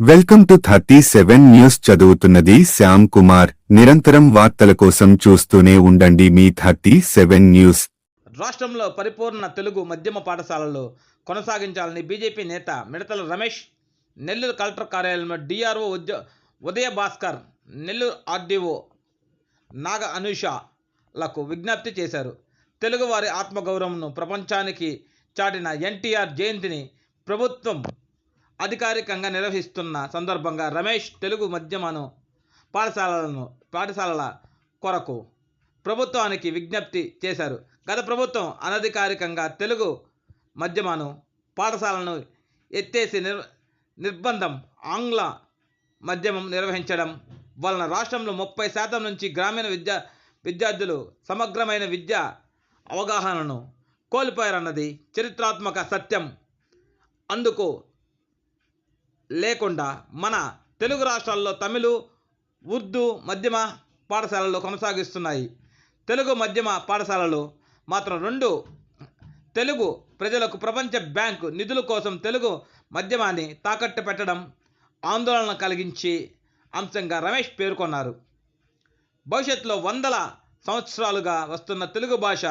Welcome to thirty seven news చదువుతున్నది శ్యామ్ కుమార్. నిరంతరం వార్తల కోసం చూస్తూనే ఉండండి మీ థర్టీ సెవెన్ న్యూస్. రాష్ట్రంలో పరిపూర్ణ తెలుగు మధ్యమ పాఠశాలలు కొనసాగించాలని బీజేపీ నేత మిడతల రమేష్ నెల్లూరు కలెక్టర్ కార్యాలయంలో డిఆర్ఓ ఉద్యో ఉదయ భాస్కర్ నెల్లూరు ఆర్డీఓ నాగ అనూషలకు విజ్ఞప్తి చేశారు. తెలుగువారి ఆత్మగౌరవంను ప్రపంచానికి చాటిన ఎన్టీఆర్ జయంతిని ప్రభుత్వం అధికారికంగా నిర్వహిస్తున్న సందర్భంగా రమేష్ తెలుగు మధ్యమను పాఠశాలలను పాఠశాలల కొరకు ప్రభుత్వానికి విజ్ఞప్తి చేశారు. గత ప్రభుత్వం అనధికారికంగా తెలుగు మధ్యమను పాఠశాలను ఎత్తేసి నిర్ నిర్బంధం ఆంగ్ల మధ్యమం నిర్వహించడం వలన రాష్ట్రంలో ముప్పై శాతం నుంచి గ్రామీణ విద్యా విద్యార్థులు సమగ్రమైన విద్య అవగాహనను కోల్పోయారన్నది చరిత్రాత్మక సత్యం. అందుకు లేకుండా మన తెలుగు రాష్ట్రాల్లో తమిళ ఉర్దూ మధ్యమ పాఠశాలలు కొనసాగిస్తున్నాయి. తెలుగు మధ్యమ పాఠశాలలు మాత్రం రెండు తెలుగు ప్రజలకు ప్రపంచ బ్యాంకు నిధుల కోసం తెలుగు మధ్యమాన్ని తాకట్టు పెట్టడం ఆందోళన కలిగించి అంశంగా రమేష్ పేర్కొన్నారు. భవిష్యత్తులో వందల సంవత్సరాలుగా వస్తున్న తెలుగు భాష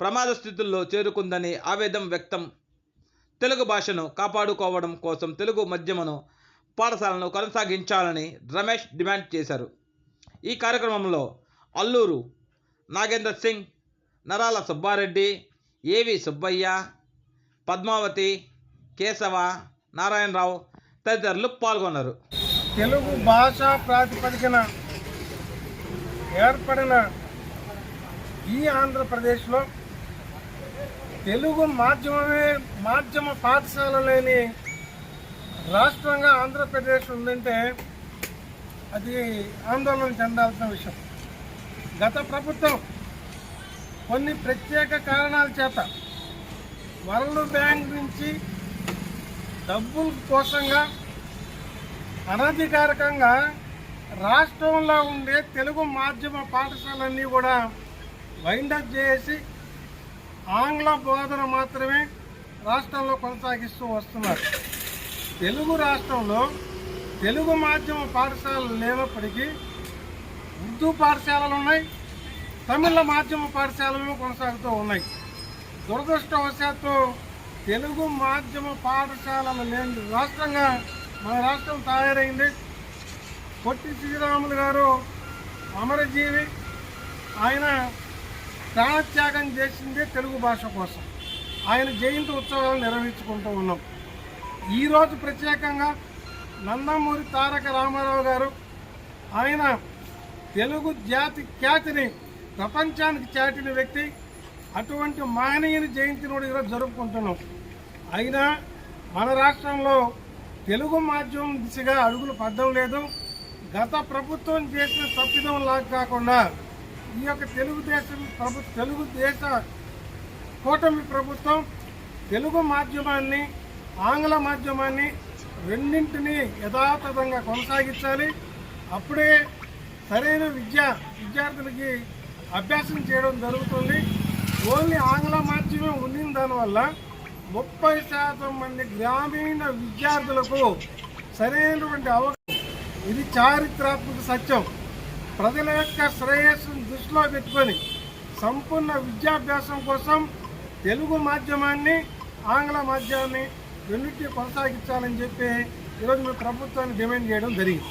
ప్రమాద స్థితుల్లో చేరుకుందని ఆవేదన వ్యక్తం తెలుగు భాషను కాపాడుకోవడం కోసం తెలుగు మధ్యమను పాఠశాలను కొనసాగించాలని రమేష్ డిమాండ్ చేశారు. ఈ కార్యక్రమంలో అల్లూరు నాగేంద్ర సింగ్ నరాల సుబ్బారెడ్డి ఏవి సుబ్బయ్య పద్మావతి కేశవ నారాయణరావు తదితరులు పాల్గొన్నారు. తెలుగు భాష ప్రాతిపదికన ఏర్పడిన ఈ ఆంధ్రప్రదేశ్లో తెలుగు మాధ్యమమే మాధ్యమ పాఠశాల లేని రాష్ట్రంగా ఆంధ్రప్రదేశ్ ఉందంటే అది ఆందోళన చెందాల్సిన విషయం. గత ప్రభుత్వం కొన్ని ప్రత్యేక కారణాల చేత వరల్డ్ బ్యాంక్ నుంచి డబ్బుల కోసంగా అనధికారికంగా రాష్ట్రంలో ఉండే తెలుగు మాధ్యమ పాఠశాలన్నీ కూడా వైండప్ చేసి ఆంగ్ల బోధన మాత్రమే రాష్ట్రంలో కొనసాగిస్తూ వస్తున్నారు. తెలుగు రాష్ట్రంలో తెలుగు మాధ్యమ పాఠశాలలు లేనప్పటికీ ఉర్దూ పాఠశాలలు ఉన్నాయి తమిళ మాధ్యమ పాఠశాలలు కొనసాగుతూ ఉన్నాయి. దురదృష్టవశాత్తు తెలుగు మాధ్యమ పాఠశాలలు లేని రాష్ట్రంగా మన రాష్ట్రం తయారైంది. పొట్టి శ్రీరాములు గారు అమరజీవి ఆయన ప్రాణత్యాగం చేసిందే తెలుగు భాష కోసం. ఆయన జయంతి ఉత్సవాలు నిర్వహించుకుంటూ ఉన్నాం. ఈరోజు ప్రత్యేకంగా నందమూరి తారక రామారావు గారు ఆయన తెలుగు జాతి ఖ్యాతిని ప్రపంచానికి చాటిన వ్యక్తి అటువంటి మహనీయుని జయంతిని కూడా ఈరోజు జరుపుకుంటున్నాం. అయినా మన రాష్ట్రంలో తెలుగు మాధ్యమం దిశగా అడుగులు పడ్డం లేదు. గత ప్రభుత్వం చేసిన తప్పిదం లాగా కాకుండా ఈ యొక్క తెలుగుదేశం ప్రభు తెలుగుదేశ కూటమి ప్రభుత్వం తెలుగు మాధ్యమాన్ని ఆంగ్ల మాధ్యమాన్ని రెండింటినీ యథాతథంగా కొనసాగించాలి. అప్పుడే సరైన విద్య విద్యార్థులకి అభ్యాసం చేయడం జరుగుతుంది. ఓన్లీ ఆంగ్ల మాధ్యమం ఉంది దానివల్ల ముప్పై శాతం మంది గ్రామీణ విద్యార్థులకు సరైనటువంటి అవకాశం ఇది చారిత్రాత్మక సత్యం. ప్రజల యొక్క శ్రేయస్సును దృష్టిలో పెట్టుకొని సంపూర్ణ విద్యాభ్యాసం కోసం తెలుగు మాధ్యమాన్ని ఆంగ్ల మాధ్యమాన్ని రెండింటినీ కొనసాగించాలని చెప్పి ఈరోజు మేము ప్రభుత్వాన్ని డిమాండ్ చేయడం జరిగింది.